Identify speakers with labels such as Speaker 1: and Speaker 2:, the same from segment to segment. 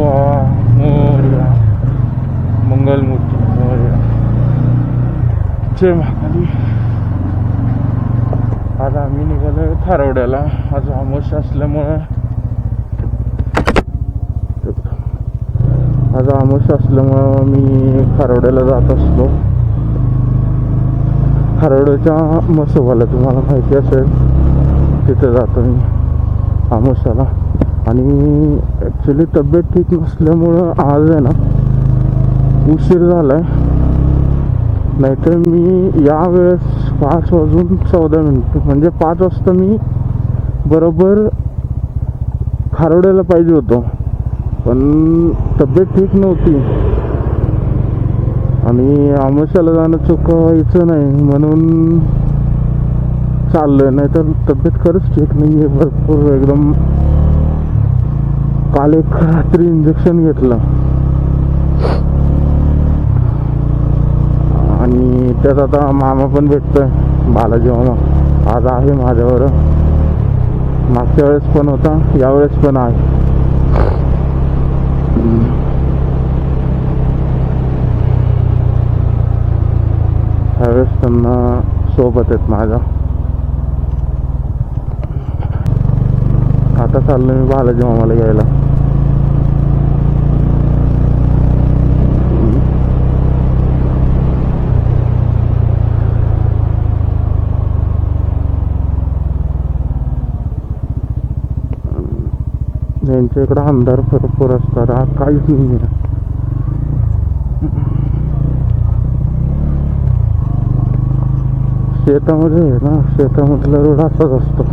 Speaker 1: बाप्पा मोर्या मंगलमूर्ती मोर्या जय महाकाली. आज आम्ही निघालो थारवड्याला. आज आमोश असल्यामुळं. आज आमोश असल्यामुळं मी खारवड्याला जात असतो खारवड्याच्या मसोबाला तुम्हाला माहिती असेल तिथं जातो मी आमोशाला. आणि ॲक्च्युली तब्येत ठीक नसल्यामुळं आज आहे ना उशीर झाला आहे नाहीतर मी यावेळेस पाच वाजून चौदा मिनिट म्हणजे पाच वाजता मी बरोबर खारोड्याला पाहिजे होतो. पण तब्येत ठीक नव्हती. आणि आमशाला जाणं चुकायचं नाही म्हणून चाललंय. नाही तर तब्येत खरंच ठीक नाही आहे भरपूर एकदम काल एक रात्री इंजेक्शन घेतलं. आणि त्यात आता मामा पण भेटतोय बालाजी मामा. आज आहे माझ्यावर. मागच्या वेळेस पण होता यावेळेस पण आहे. ह्यावेळेस त्यांना सोबत आहेत माझ्या. आता चाललो मी बालाजी मामाला घ्यायला. यांच्या इकडं आमदार भरपूर असतात. हा काहीच नाही आहे. शेतामध्ये आहे ना शेतामधला रोड असाच असतो.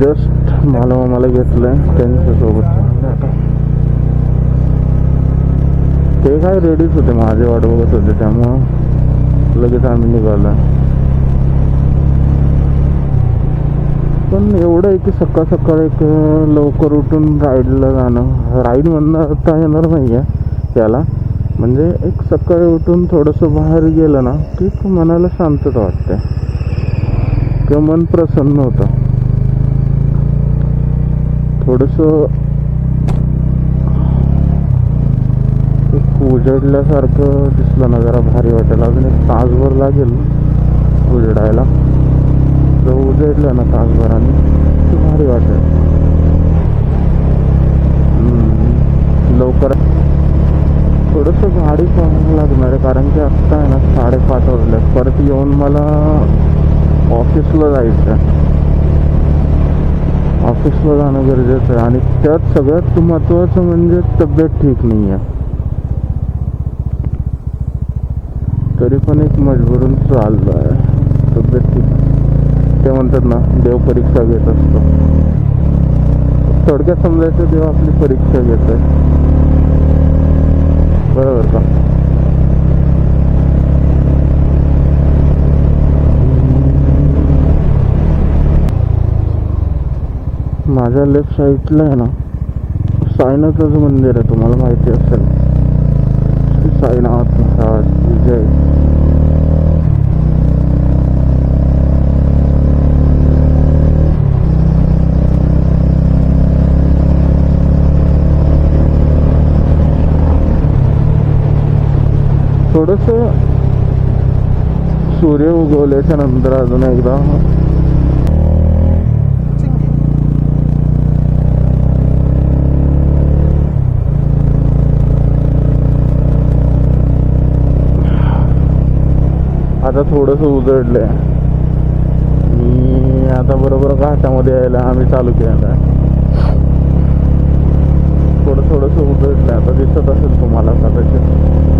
Speaker 1: जस्ट मला मला घेतलंय त्यांच्यासोबत. ते काय रेडीच होते माझे वाट बघत होते त्यामुळं लगेच आम्ही निघालो. पण एवढं आहे की सकाळ सकाळ एक लवकर उठून राईडला जाणं. राईड म्हणता येणार नाही आहे त्याला. म्हणजे एक सकाळी उठून थोडंसं बाहेर गेलं ना की मनाला शांतता वाटते. किंवा मन प्रसन्न होतं. थोडंसं उजडल्यासारखं दिसलं ना जरा भारी वाटेल. अजून एक तासभर लागेल उजडायला. जर उजळलं ना तासभराने की भारी वाटत लवकर. थोडंसं गाडी पाहावं लागणार आहे कारण की आत्ता आहे ना साडेपाच वाजले परत येऊन मला ऑफिसला जायचं आहे ऑफिसला जाणं गरजेचं आहे. आणि त्यात सगळ्यात महत्त्वाचं म्हणजे तब्येत ठीक नाही आहे तरी पण एक मजबूरून चाललो आहे तब्येत ठीक ते म्हणतात ना देव परीक्षा घेत असतो. थोडक्यात समजायचं देव आपली परीक्षा घेत आहे. बरोबर का? माझ्या लेफ्ट साईडला आहे ना साईनाथाचं मंदिर आहे तुम्हाला माहिती असेल. साईनाथ महाराज विजय. थोडस सूर्य उगवल्याच्या नंतर अजून एकदा आता थोडस उजडलंय मी आता बरोबर घाटामध्ये यायला आम्ही चालू केला थोडं थोडस उजडलंय आता दिसत असेल तुम्हाला कदाचित.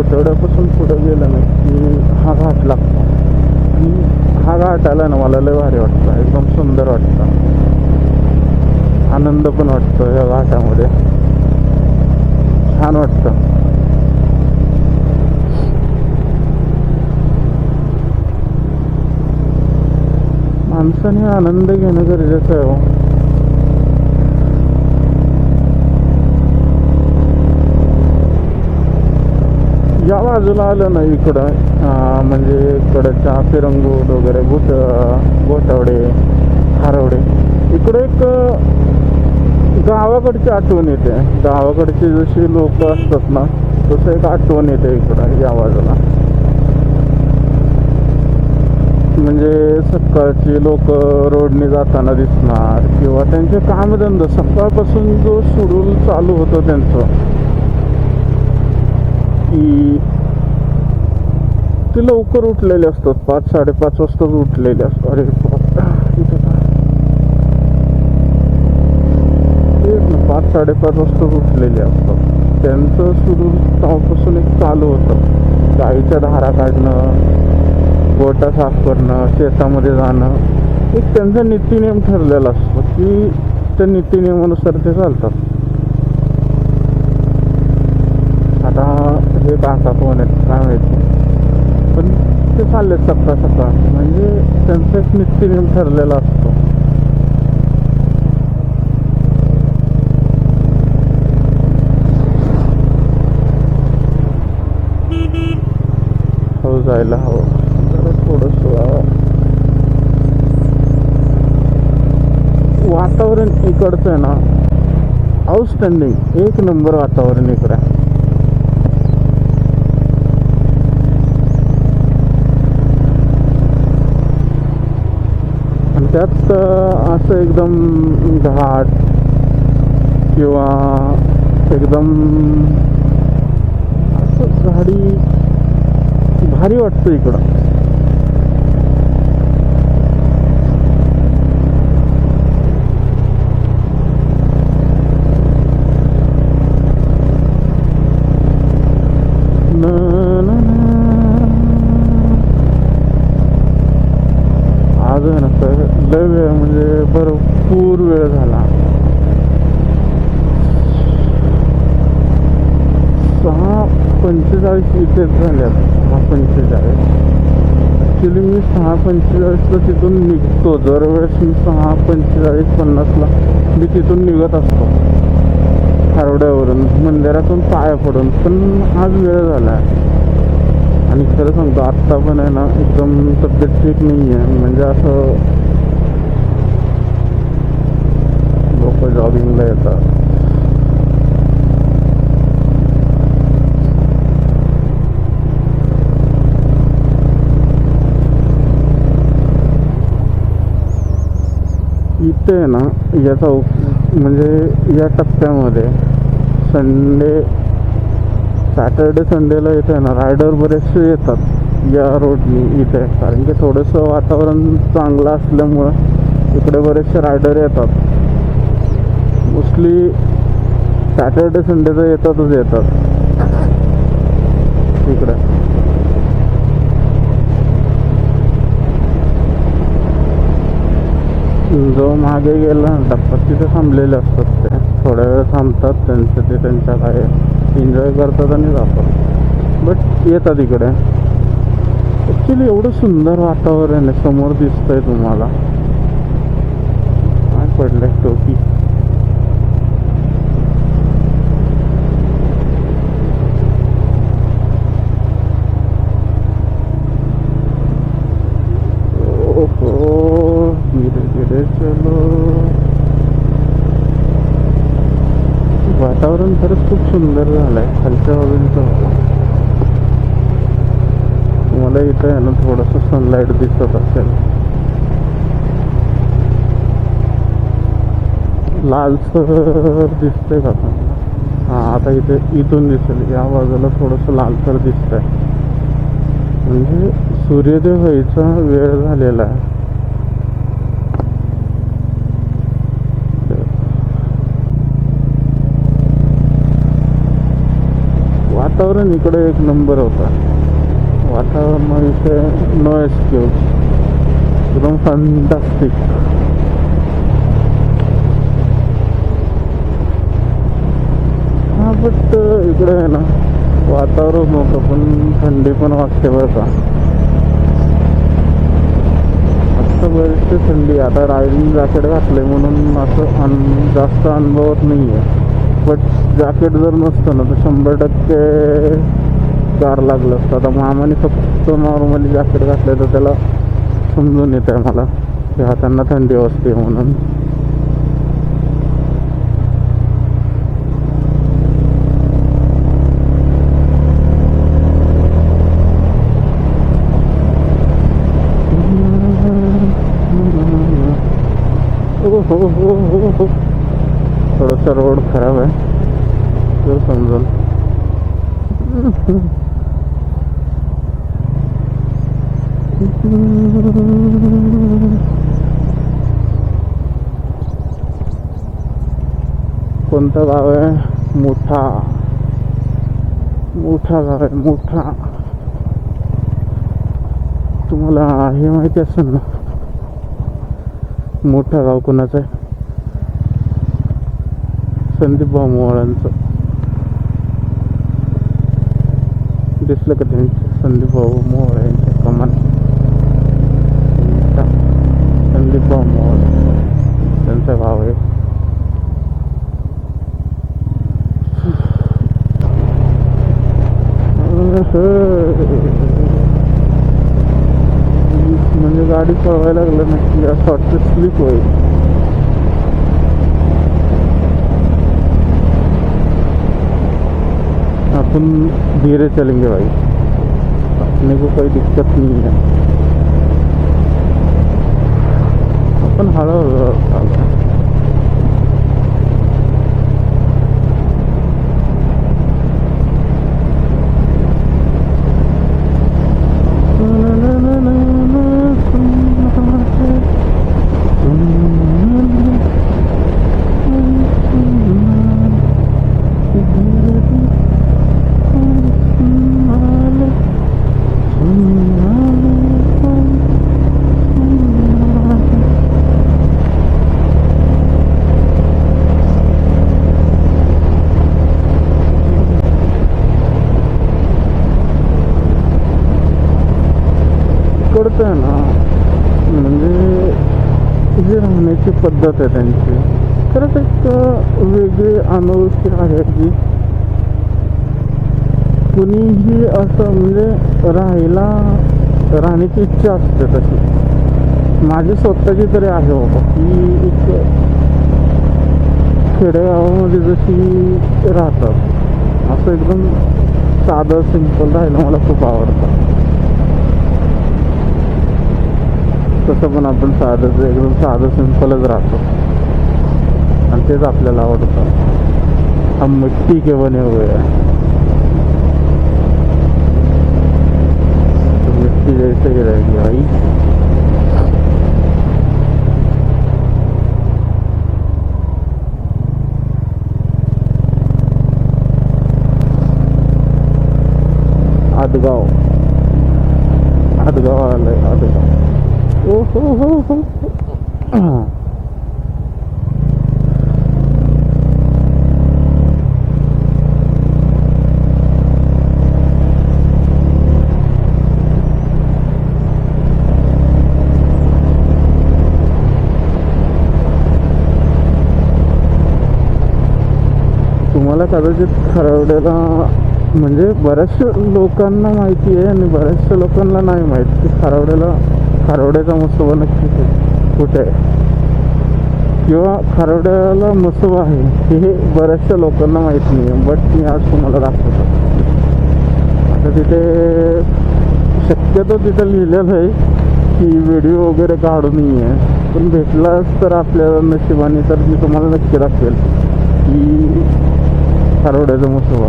Speaker 1: कोटवड्यापासून पुढं गेलं ना की हा घाट लागतो. आणि हा घाट आला ना मला लय भारी वाटतं. एकदम सुंदर वाटतं. आनंद पण वाटतो या घाटामध्ये. छान वाटतं. माणसाने आनंद घेणं गरजेचं आहे हो. या बाजूला आलं ना इकडं म्हणजे इकडं चहा फिरंगूट वगैरे गुट गोठवडे खारवडे. इकडं एक गावाकडची आठवण येते. गावाकडची जशी लोक असतात ना तसं एक आठवण येते इकडं या बाजूला. म्हणजे सकाळची लोक रोडने जाताना दिसणार किंवा त्यांचे कामधंदा. सकाळपासून जो शेड्यूल चालू होतं त्यांचं की ते लवकर उठलेले असतात. पाच साडेपाच वाजताच उठलेले असतात. अरे पाच साडेपाच वाजताच उठलेले असतात. त्यांचं सुरू तेव्हापासून एक चालू होतं. गाईच्या धारा काढणं गोटा साफ करणं शेतामध्ये जाणं. एक त्यांचा नीतिनियम ठरलेला असतो की त्या नीतिनियमानुसार ते चालतात आता हे काका कोण आहेत काय माहिती. पण ते चालले सकाळ सकाळ. म्हणजे त्यांचं एक नित्यनियम ठरलेला असतो. हो जायला हवं. थोडस वातावरण इकडचं आहे ना. आउटस्टँडिंग एक नंबर वातावरण इकडं. आहे त्यात असं एकदम घाट किंवा एकदम असं झाडी भारी वाटतं इकडं ना, ना, ना. आज आहे ना सर लय वेळ म्हणजे भरपूर वेळ झाला. सहा पंचेचाळीस इथेच झाल्यात. सहा पंचेचाळीस. ॲक्च्युली मी सहा पंचेचाळीसला तिथून निघतो. दरवेळेस मी सहा पंचेचाळीस पन्नासला मी तिथून निघत असतो. खारवड्यावरून मंदिरातून पाया पडून. पण आज वेळ झाला. आणि खरं सांगतो आत्ता पण आहे ना एकदम तब्येत ठीक नाही आहे म्हणजे असं लोक जॉगिंगला येतात इथे आहे ना याचा उप म्हणजे या टप्प्यामध्ये संडे सॅटर्डे संडेला इथे आहे ना रायडर बरेचसे येतात या रोडनी इथे. कारण की थोडंसं वातावरण चांगलं असल्यामुळं इकडे बरेचसे रायडर येतात. मोस्टली सॅटर्डे संडे तर येतातच येतात. तिकडे जो मागे गेला ना तिथे थांबलेले असतात ते. थोड्या वेळ थांबतात त्यांचं ते त्यांच्या काय एन्जॉय करतात आणि जातात. बट येतात इकडे. ॲक्च्युली एवढं सुंदर वातावरण आहे. समोर दिसतंय तुम्हाला. काय पडलंय टोपी ओहो धीरे धीरे चलो वातावरण खरंच खूप सुंदर झालंय. खालच्या बाजूंचं मला इथं आहे ना थोडस सनलाईट दिसत असेल. लालसर दिसतंय का हा आता इथे इथून दिसेल. या बाजूला थोडस लालसर दिसतंय. म्हणजे सूर्योदय व्हायचा वेळ झालेला आहे. वातावरण इकडे एक नंबर होता. वातावरण नो एक्सक्यूज एकदम फंटास्टिक हा बट इकडे आहे ना वातावरण नव्हतं पण थंडी पण वाटते बरं का. आत्ता बरीचशी थंडी आहे. आता रायडिंग जॅकेट घातलंय म्हणून असं अन जास्त अनुभवत नाही आहे बट जॅकेट जर नसतं ना तर शंभर टक्के चार लागलं असतं. आता मामाने फक्त नॉर्मली जॅकेट घातलं तर त्याला समजून येत आहे मला. की हातांना थंडी वाजते म्हणून. हो हो हो हो हो. थोडासा रोड खराब आहे. तर समजून कोणतं गाव आहे? मोठा. मोठा गाव आहे मोठा. तुम्हाला हे माहिती असेल ना? मोठा गाव कोणाचं आहे? संदीप भाऊ दिसलं का त्यांचं? संदीप भाऊ मोहोळ यांच्या कमान संदीप भाऊ मोहोळ त्यांचा भाव आहे. म्हणजे गाडी पळवायला लागलं नक्की असं वाटतं स्लिप होईल. अपन धीरे चलेंगे भाई। अपने को कोई दिक्कत नहीं है। अपन हळूहळू पडतं ना म्हणजे जी राहण्याची पद्धत आहे त्यांची. खरंच एक वेगळी अनोळखी आहे की कुणीही असं म्हणजे राहायला राहण्याची इच्छा असते तशी. माझी स्वतःची तरी आहे बाबा. की एक खेडेगावामध्ये जशी राहतात. असं एकदम साधं सिंपल राहायला मला खूप आवडतं. तसं पण आपण साधं एकदम साधं सिंपलच राहतो. आणि तेच आपल्याला आवडतं. हम मिट्टी के बने हुए हैं. मिट्टी जैसे ही रहेगी भाई. आदगाव. आदगाव आलंय आदगाव. ओ हो हो हो तुम्हाला कदाचित खरवड्याला म्हणजे बऱ्याचशा लोकांना माहिती आहे आणि बऱ्याचशा लोकांना नाही माहिती. की खारवड्याला खारवड्याचा मसोबा नक्की कुठे- कुठे आहे किंवा खारवड्याला मसोबा आहे हे बऱ्याचशा लोकांना माहीत नाही आहे बट मी आज तुम्हाला दाखवतो. आता तिथे शक्यतो तिथं लिहिलेलं आहे की व्हिडिओ वगैरे काढू नाही आहे पण भेटलाच तर आपल्या नशिबाने तर मी तुम्हाला नक्की दाखवेल की खारवड्याचा मसोबा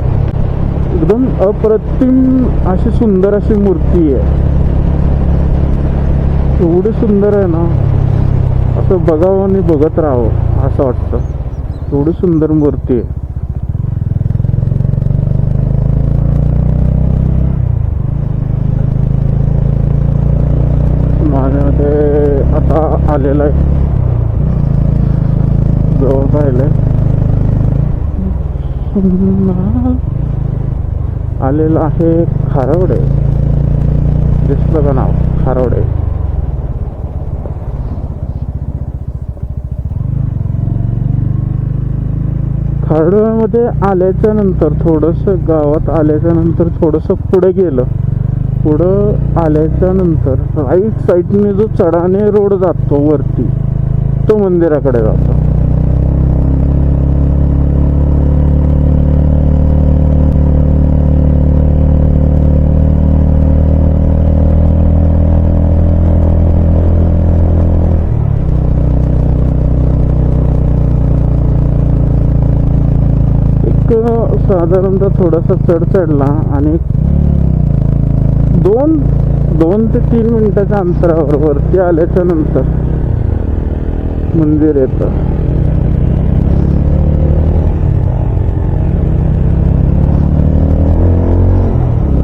Speaker 1: एकदम अप्रतिम अशी सुंदर अशी मूर्ती आहे. एवढं सुंदर आहे ना असं बघावं आणि बघत राहावं असं वाटतं. एवढी सुंदर मूर्ती आहे. माझ्यामध्ये आता आलेला आहे. जवळ पाहिलंय आलेलं आहे खारवडे. दिसलं का नाव? खारवडे. खरडोळ्यामध्ये आल्याच्यानंतर थोडंसं गावात आल्याच्यानंतर थोडंसं पुढे गेलं. पुढं आल्याच्यानंतर राईट साईडने जो चढाने रोड जातो वरती तो मंदिराकडे जातो एक साधारणतः थोडासा चढ चढला आणि दोन दोन ते तीन मिनिटाच्या अंतरावर वरती आल्याच्यानंतर मंदिर येतं.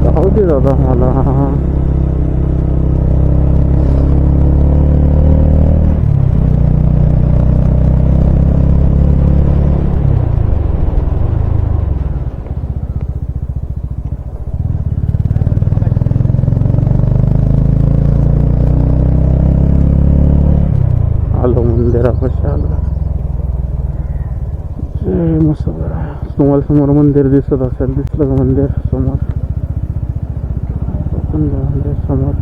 Speaker 1: जाऊ दे दादा मला आलो मंदिरापाशी आलो जय मसोबरा तुम्हाला समोर मंदिर दिसत असेल दिसलं का मंदिर समोर. मंदिर समोर.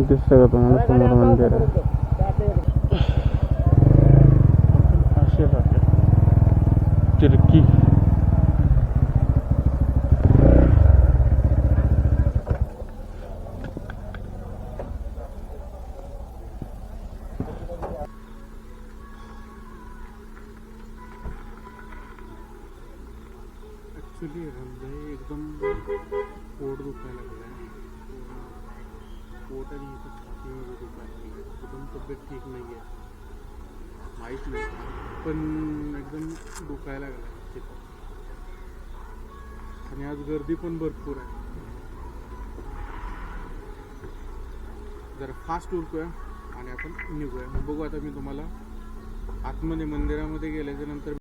Speaker 1: दिसतं का तुम्हाला समोर मंदिर? आहे असे जाते तिरकी ॲक्च्युली म्हणजे एकदम पोट दुखायला लागलं पोट आणि इथं छातीमध्ये दुखायला लागलं एकदम तब्येत ठीक नाही आहे माहीत नाही. पण एकदम दुखायला लागलं तिथं. आणि आज गर्दी पण भरपूर आहे. जरा फास्ट उरतोय आणि आपण निघूया. मग बघू आता मी तुम्हाला आतमध्ये मंदिरामध्ये गेल्याच्यानंतर